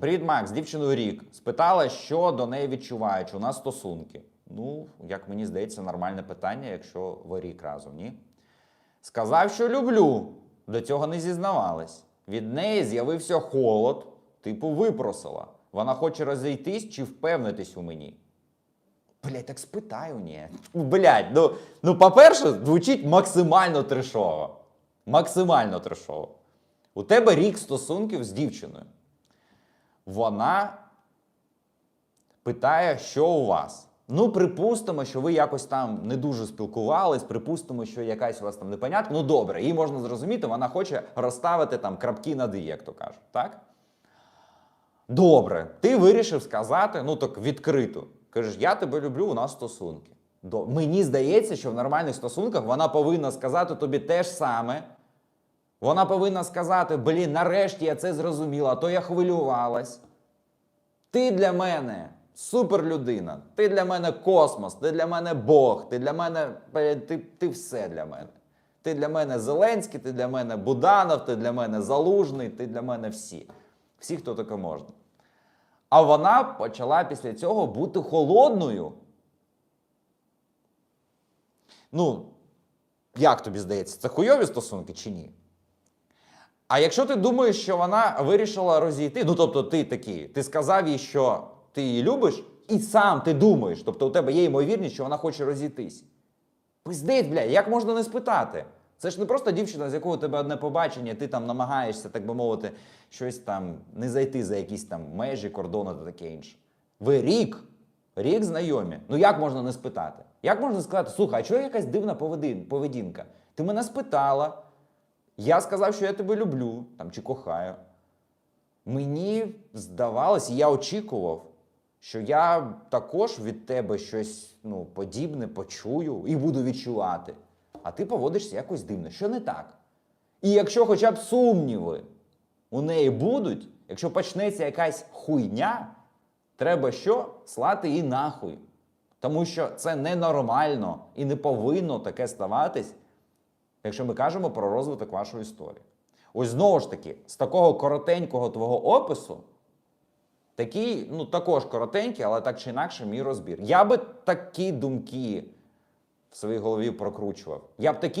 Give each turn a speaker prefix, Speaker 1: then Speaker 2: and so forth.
Speaker 1: Привіт, Макс, дівчиною рік. Спитала, що до неї відчуває, чи у нас стосунки. Ну, як мені здається, нормальне питання, якщо ви рік разом, ні? Сказав, що люблю. До цього не зізнавалась. Від неї з'явився холод, типу випросила. Вона хоче розійтись чи впевнитись у мені. Блять, так спитаю, ні. Блять, ну, ну по-перше, звучить максимально трешово. Максимально трешово. У тебе рік стосунків з дівчиною. Вона питає, що у вас. Ну, припустимо, що ви якось там не дуже спілкувались, припустимо, що якась у вас там непонятка. Ну добре, її можна зрозуміти, вона хоче розставити там крапки над «і», як то кажуть, так? Добре, ти вирішив сказати, ну так відкрито. Кажеш, я тебе люблю, у нас стосунки. Мені здається, що в нормальних стосунках вона повинна сказати тобі те ж саме. Вона повинна сказати: блін, нарешті я це зрозуміла, а то я хвилювалась. Ти для мене суперлюдина, ти для мене космос, ти для мене Бог, ти для мене. Ти, ти все для мене. Ти для мене Зеленський, ти для мене Буданов, ти для мене Залужний, ти для мене всі. Всі, хто таке можна. А вона почала після цього бути холодною. Ну, як тобі здається, це хуйові стосунки чи ні? А якщо ти думаєш, що вона вирішила розійти, ну тобто ти такий, ти сказав їй, що ти її любиш, і сам ти думаєш, тобто у тебе є ймовірність, що вона хоче розійтись. Пиздець, бля, як можна не спитати? Це ж не просто дівчина, з якою у тебе одне побачення, ти там намагаєшся, так би мовити, щось там не зайти за якісь там межі, кордони та таке інше. Ви рік, рік знайомі. Ну як можна не спитати? Як можна сказати, слухай, а чого якась дивна поведін- поведінка? Ти мене спитала, я сказав, що я тебе люблю там, чи кохаю. Мені здавалось, я очікував, що я також від тебе щось ну, подібне почую і буду відчувати. А ти поводишся якось дивно, що не так. І якщо хоча б сумніви у неї будуть, якщо почнеться якась хуйня, треба що? Слати її нахуй. Тому що це ненормально і не повинно таке ставатись, якщо ми кажемо про розвиток вашої історії. Ось знову ж таки, з такого коротенького твого опису, такий, ну також коротенький, але так чи інакше, мій розбір. Я би такі думки в своїй голові прокручував. Я б такі